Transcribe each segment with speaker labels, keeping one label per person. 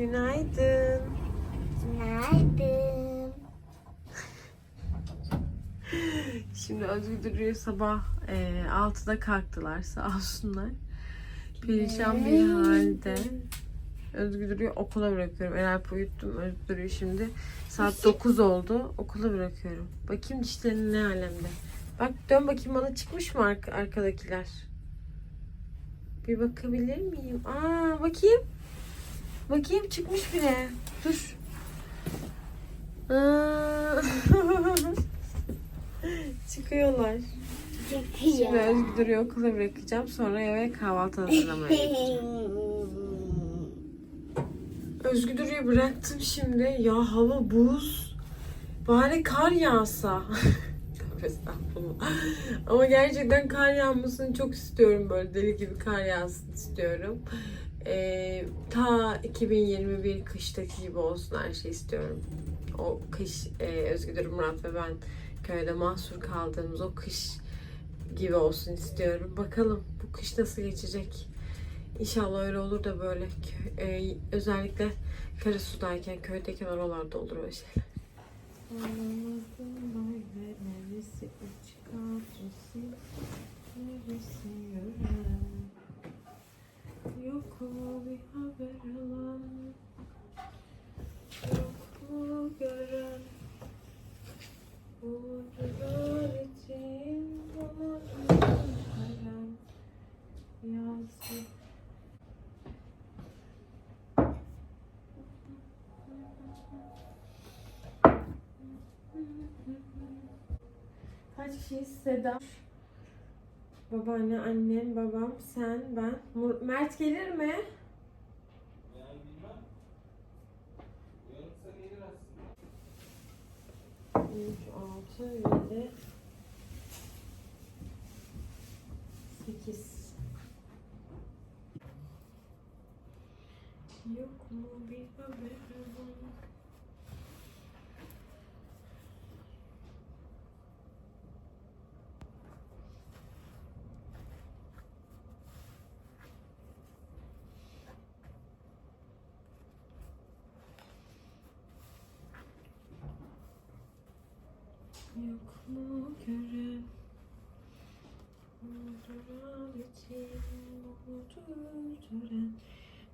Speaker 1: Günaydın.
Speaker 2: Günaydın.
Speaker 1: Şimdi Özgür duruyor sabah e, 6'da kalktılar sağ olsunlar. Perişan bir halde. Özgür duruyor okula bırakıyorum. Eralp uyuttum. Özgür duruyor şimdi. Saat 9 oldu. Okula bırakıyorum. Bakayım dişlerin ne alemde. Bak dön bakayım bana çıkmış mı arka, arkadakiler? Bir bakabilir miyim? Aa bakayım. Bakayım çıkmış bile. Dur. Çıkıyorlar. Şimdi Özgür duruyor okula bırakacağım. Sonra eve kahvaltı hazırlamaya gideceğim. Özgür duruyor bıraktım şimdi. Ya hava buz. Bari kar yağsa. Ama gerçekten kar yağmasını çok istiyorum. Böyle deli gibi kar yağsın istiyorum. Ee, ta 2021 kıştaki gibi olsun her şey istiyorum. O kış e, Özgür Murat ve ben köyde mahsur kaldığımız o kış gibi olsun istiyorum. Bakalım bu kış nasıl geçecek. İnşallah öyle olur da böyle e, özellikle Karasu'dayken, köydeyken oralarda olur öyle şeyler. Yok mu bir haber alan Yok mu gören Bu celaletin bana veren Yazdı Kaç kişiyiz? Seda. Babaanne, annem, babam, sen, ben. Mur- Mert gelir mi?
Speaker 3: Yani bilmem. Uyanıksa gelir aslında.
Speaker 1: 3, 6, 7, 8. Yok mu bir haber? Yok mu gören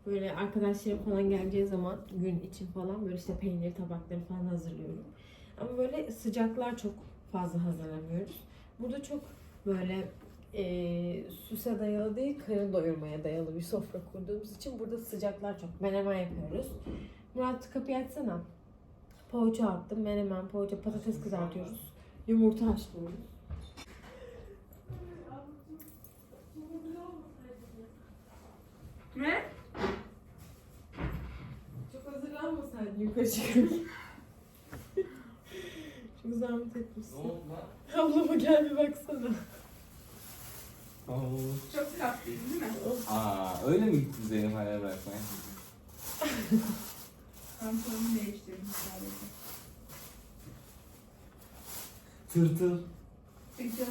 Speaker 1: Böyle arkadaşlarım falan geleceği zaman gün için falan böyle işte peynir tabakları falan hazırlıyorum. Ama böyle sıcaklar çok fazla hazırlamıyoruz. Burada çok böyle e, süse dayalı değil, karın doyurmaya dayalı bir sofra kurduğumuz için burada sıcaklar çok. Menemen yapıyoruz. Murat kapıyı açsana. Poğaça attım. Menemen, poğaça, patates kızartıyoruz. Yumurta haşlıyoruz.
Speaker 4: Ne?
Speaker 1: Çok hazırlanmasaydın yukarı çıkıp. Çok zahmet
Speaker 3: Ne
Speaker 1: etmişsin.
Speaker 3: oldu lan?
Speaker 1: Ablama gel bir baksana.
Speaker 3: Oo.
Speaker 4: Çok sıcaklıydı değil mi?
Speaker 3: Aa, öyle mi gittin Zeynep hayal bırakmaya?
Speaker 4: Pantolonumu değiştirdim sadece.
Speaker 3: Tırtıl.
Speaker 4: Peki.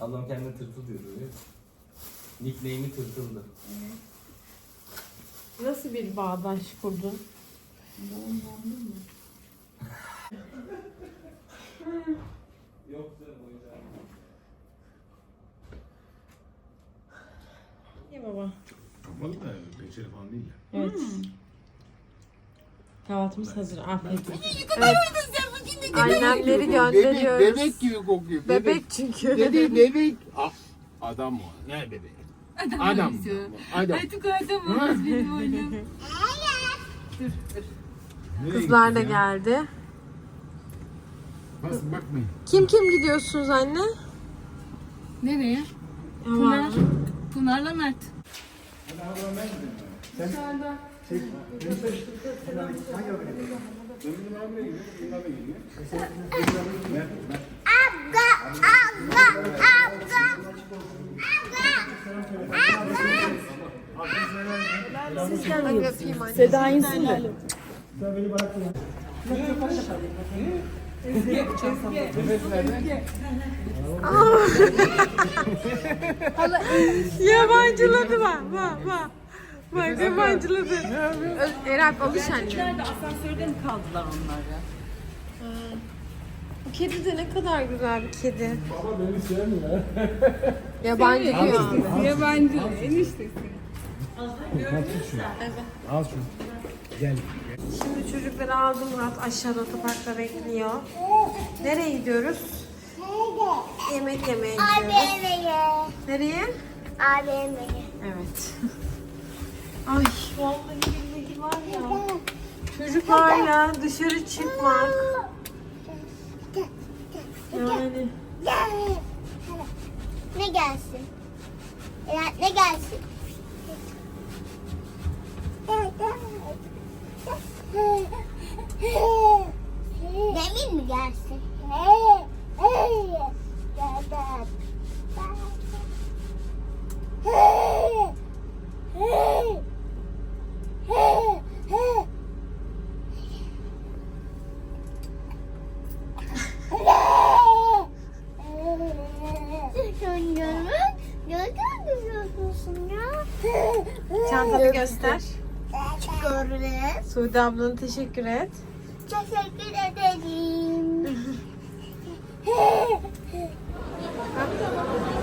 Speaker 3: Ablam kendine tırtıl diyordu değil mi? Nickname'i tırtıldı.
Speaker 4: Evet.
Speaker 1: Nasıl bir bağdaş kurdun?
Speaker 4: Boğumlandın mı?
Speaker 3: Yok canım o yüzden.
Speaker 1: İyi baba.
Speaker 5: Kapalı da pencere falan değil.
Speaker 1: Evet. Kahvaltımız hazır. Afiyet olsun. Annemleri gönderiyoruz.
Speaker 5: Bebek, bebek gibi kokuyor. Bebek.
Speaker 1: Bebek çünkü.
Speaker 5: Dedi bebek. Ah, adam o. Ne bebek? Adam. Adam.
Speaker 4: Artık adamımız benim oğlum.
Speaker 5: Nereye
Speaker 1: Kızlar da geldi.
Speaker 5: Bas bakmayın.
Speaker 1: Kim kim gidiyorsunuz anne?
Speaker 4: Nereye?
Speaker 1: Pınar.
Speaker 4: Pınar'la Mert.
Speaker 1: Hadi öpeyim anne.
Speaker 4: Seda insin de.
Speaker 1: Yabancıladı bak bak bak. Bak yabancıladı. Ö- Erap alış anne.
Speaker 2: Nerede asansörde mi kaldılar onlar ya?
Speaker 1: Bu kedi de ne kadar güzel bir kedi.
Speaker 5: Baba beni sevmiyor.
Speaker 1: Yabancı diyor.
Speaker 4: Yabancı eniştesi.
Speaker 5: Al şunu. Gel.
Speaker 1: Şimdi çocukları aldım Murat aşağıda otoparkta bekliyor. Nereye gidiyoruz? Yemek yemeye gidiyoruz.
Speaker 6: AVM'ye.
Speaker 1: Nereye?
Speaker 6: AVM'ye.
Speaker 1: Evet. Ay vallahi billahi var ya. Çocuklarla dışarı çıkmak. Yani
Speaker 6: Ne gelsin? Ne gelsin? Demin mi gelsin? Oynuyorum. Gülüyorsun ya?
Speaker 1: çantanı göster.
Speaker 6: Çıkarız.
Speaker 1: Suudi ablana teşekkür et.
Speaker 6: Teşekkür ederim.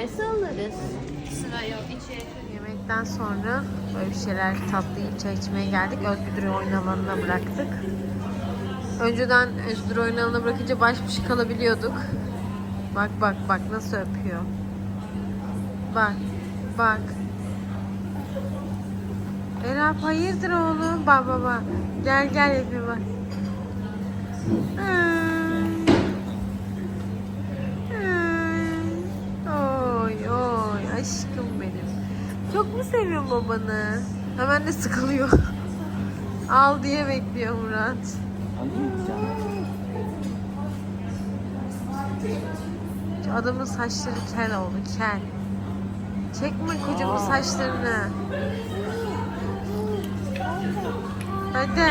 Speaker 4: Gelirlerse alırız. Sıra yok içeri.
Speaker 1: Yemekten sonra böyle bir şeyler tatlı çay içmeye geldik. Özgür oyun alanına bıraktık. Önceden Özgür oyun alanına bırakınca baş başa kalabiliyorduk. Bak bak bak nasıl öpüyor. Bak bak. Erap hayırdır oğlum? Bak bak bak. Gel gel yapıyor bak. Ay. Aşkım benim. Çok mu seviyorsun babanı? Hemen de sıkılıyor. Al diye bekliyor Murat. Şu adamın saçları kel oldu kel. Çekme kocamın saçlarını. Hadi.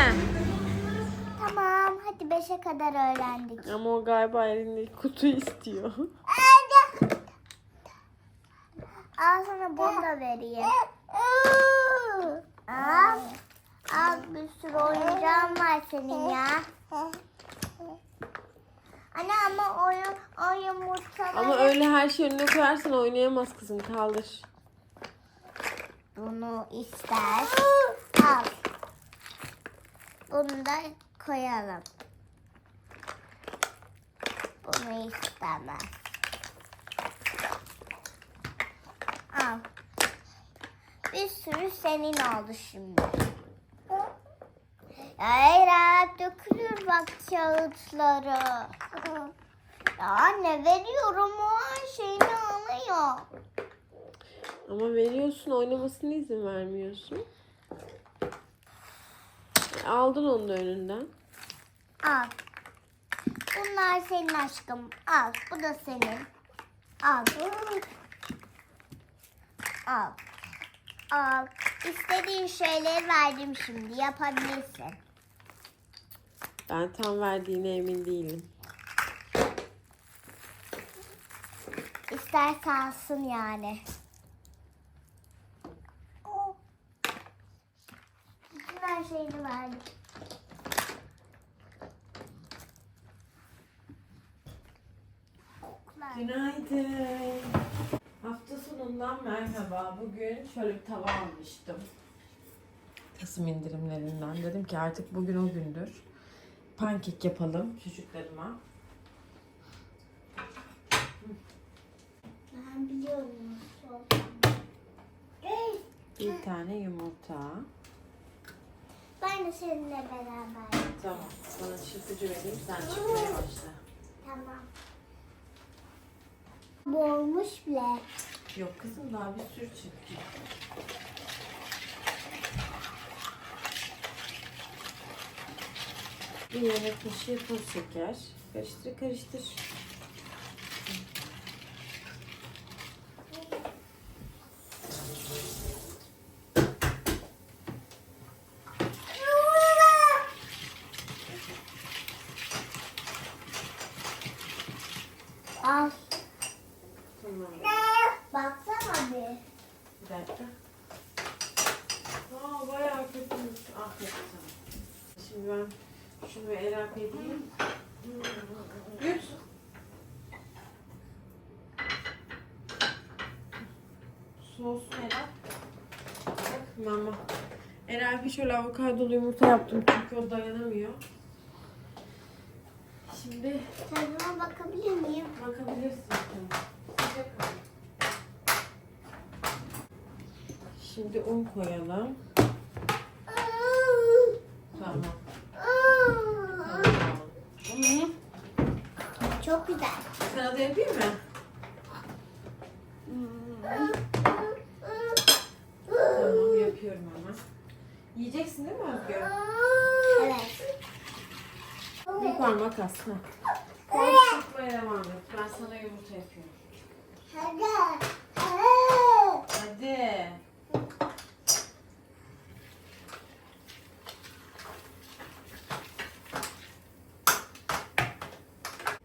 Speaker 6: Tamam hadi beşe kadar öğrendik.
Speaker 1: Ama o galiba elinde kutu istiyor.
Speaker 6: Al sana bunu da vereyim. Al. Al bir sürü oyuncağın var senin ya. Anne ama oyun, o yumurtaları...
Speaker 1: Ama öyle her şey önüne koyarsan oynayamaz kızım kaldır.
Speaker 6: Bunu ister. Al. Bunu da koyalım. Bunu istemez. Bir sürü senin oldu şimdi. Hayır, dökülür bak kağıtları. Ya anne veriyorum o her şeyini alıyor.
Speaker 1: Ama veriyorsun oynamasına izin vermiyorsun. Aldın onu da önünden.
Speaker 6: Al. Bunlar senin aşkım. Al. Bu da senin. Al. Al. Al. İstediğin şeyleri verdim şimdi. Yapabilirsin.
Speaker 1: Ben tam verdiğine emin değilim.
Speaker 6: İsterse alsın yani. Bütün her şeyini verdim.
Speaker 1: Günaydın. Sonundan merhaba. Bugün şöyle bir tava almıştım. Taksim indirimlerinden. Dedim ki artık bugün o gündür. Pankek yapalım çocuklarıma.
Speaker 6: Ben biliyorum.
Speaker 1: Bir tane yumurta.
Speaker 6: Ben de seninle beraber.
Speaker 1: Tamam. Sana çırpıcı vereyim. Sen çırpmaya başla.
Speaker 6: Tamam. Boğulmuş bile.
Speaker 1: Yok kızım daha bir sürü çırp. Bir yemek kaşığı toz şeker. Karıştır karıştır.
Speaker 6: Al.
Speaker 1: Tamam.
Speaker 6: Baksana bir.
Speaker 1: Bir dakika. Aa bayağı kötüymüş. Aferin sana. Şimdi ben şunu elak edeyim. Yut. Sos elak. Bak mama. Erel'e şöyle avokadolu yumurta yaptım çünkü o dayanamıyor. Şimdi
Speaker 6: Tadına bakabilir miyim?
Speaker 1: bakabilirsin. Sıcak. Şimdi un koyalım. Tamam. Hı.
Speaker 6: Çok güzel.
Speaker 1: Sana da yapayım mı? Tamam yapıyorum hemen. Yiyeceksin değil mi Özgür?
Speaker 6: Evet.
Speaker 1: Bir parmak as. ha. Koy sıkmaya devam et. Ben sana yumurta yapıyorum.
Speaker 6: Hadi.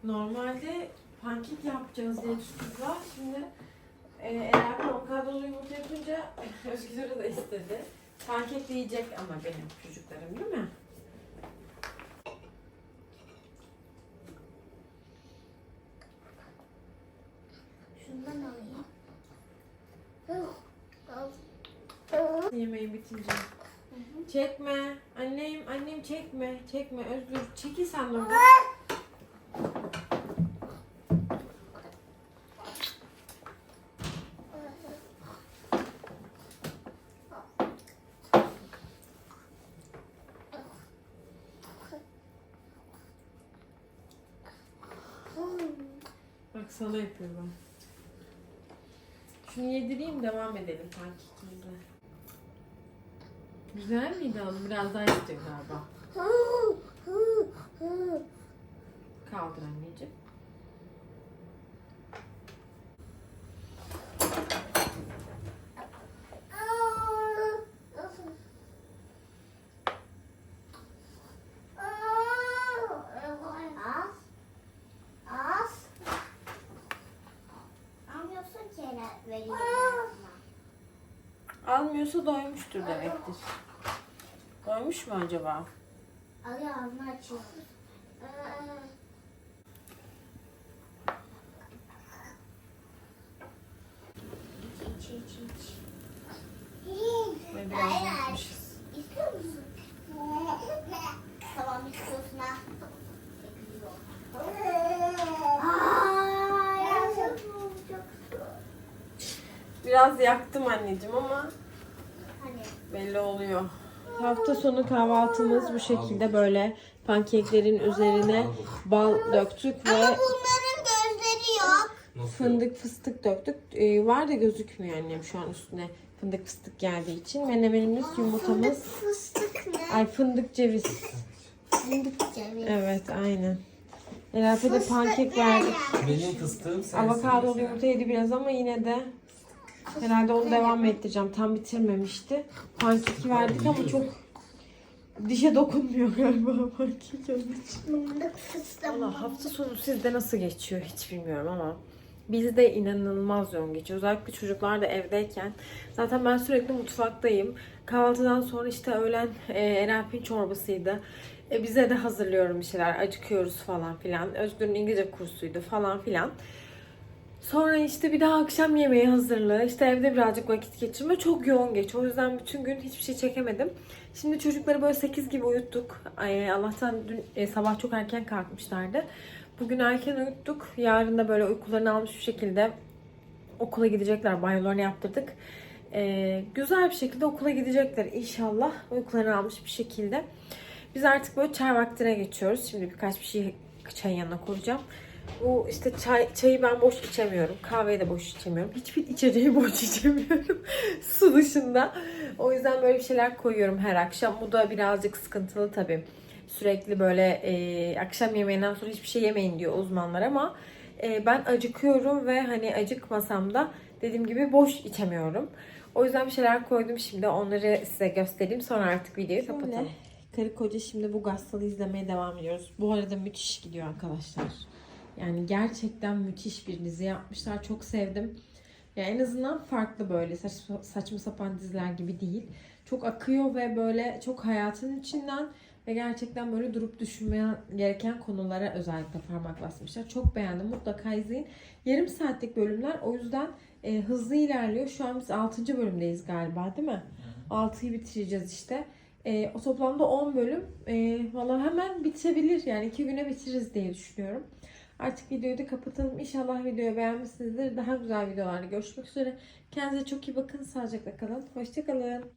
Speaker 1: Normalde pankek yapacağız diye kızlar. Şimdi e, eğer avokadolu yumurta yapınca Özgür de istedi. Yiyecek ama benim çocuklarım değil mi?
Speaker 6: Şundan alayım.
Speaker 1: Yemeği bitince. Çekme. Annem, annem çekme. Çekme. Özgür çekil sen de oradan. Sana yapıyorum. Şunu yedireyim devam edelim pankekimize. Güzel miydi hanım? Biraz daha istiyor galiba. Kaldır anneciğim.
Speaker 6: Hele vereyim.
Speaker 1: Almıyorsa doymuştur demektir. Doymuş mu acaba?
Speaker 6: Alıyor ağzını açıyor. İç, iç, iç.
Speaker 1: Ve biraz yapmışız.
Speaker 6: İstiyor musun? Tamam istiyorsun ha. Ay, çok çok.
Speaker 1: Biraz yaktım anneciğim ama
Speaker 6: Hani
Speaker 1: belli oluyor. Hafta sonu kahvaltımız bu şekilde böyle pankeklerin üzerine bal döktük ve
Speaker 6: bunların gözleri yok.
Speaker 1: fındık fıstık döktük. Ee, var da gözükmüyor annem şu an üstüne fındık fıstık geldiği için. Menemenimiz, yumurtamız,
Speaker 6: Fıstık ne?
Speaker 1: ay fındık ceviz.
Speaker 6: Fındık ceviz.
Speaker 1: Evet aynen. Elaf'e de pankek verdik.
Speaker 3: Benim fıstığım sensin.
Speaker 1: Avokadolu yumurta yedi biraz ama yine de herhalde onu devam ettireceğim. Tam bitirmemişti. Pankeki verdik ama çok dişe dokunmuyor galiba pankek onun için. Valla hafta sonu sizde nasıl geçiyor hiç bilmiyorum ama bizde inanılmaz yoğun geçiyor. Özellikle çocuklar da evdeyken. Zaten ben sürekli mutfaktayım. Kahvaltıdan sonra işte öğlen e, Erapin çorbasıydı. E, bize de hazırlıyorum bir şeyler. Acıkıyoruz falan filan. Özgür'ün İngilizce kursuydu falan filan. Sonra işte bir daha akşam yemeği hazırlığı, işte evde birazcık vakit geçirme çok yoğun geç. O yüzden bütün gün hiçbir şey çekemedim. Şimdi çocukları böyle 8 gibi uyuttuk. Ay, Allah'tan dün e, sabah çok erken kalkmışlardı. Bugün erken uyuttuk. Yarın da böyle uykularını almış bir şekilde okula gidecekler. Banyolarını yaptırdık. Ee, güzel bir şekilde okula gidecekler inşallah. Uykularını almış bir şekilde. Biz artık böyle çay vaktine geçiyoruz. Şimdi birkaç bir şey çayın yanına koyacağım. Bu işte çay, çayı ben boş içemiyorum. Kahveyi de boş içemiyorum. Hiçbir içeceği boş içemiyorum. Su dışında. O yüzden böyle bir şeyler koyuyorum her akşam. Bu da birazcık sıkıntılı tabii. Sürekli böyle e, akşam yemeğinden sonra hiçbir şey yemeyin diyor uzmanlar ama e, ben acıkıyorum ve hani acıkmasam da dediğim gibi boş içemiyorum. O yüzden bir şeyler koydum şimdi. Onları size göstereyim. Sonra artık videoyu kapatalım. Karı koca şimdi bu Gassal'ı izlemeye devam ediyoruz. Bu arada müthiş gidiyor arkadaşlar. Yani gerçekten müthiş bir dizi yapmışlar. Çok sevdim. Ya en azından farklı böyle saçma, saçma sapan diziler gibi değil. Çok akıyor ve böyle çok hayatın içinden ve gerçekten böyle durup düşünmeye gereken konulara özellikle parmak basmışlar. Çok beğendim. Mutlaka izleyin. Yarım saatlik bölümler. O yüzden e, hızlı ilerliyor. Şu an biz 6. bölümdeyiz galiba değil mi? 6'yı bitireceğiz işte. E, o toplamda 10 bölüm. E, Valla hemen bitebilir. Yani 2 güne bitiririz diye düşünüyorum. Artık videoyu da kapatalım. İnşallah videoyu beğenmişsinizdir. Daha güzel videolarda görüşmek üzere. Kendinize çok iyi bakın. Sağlıcakla kalın. Hoşçakalın.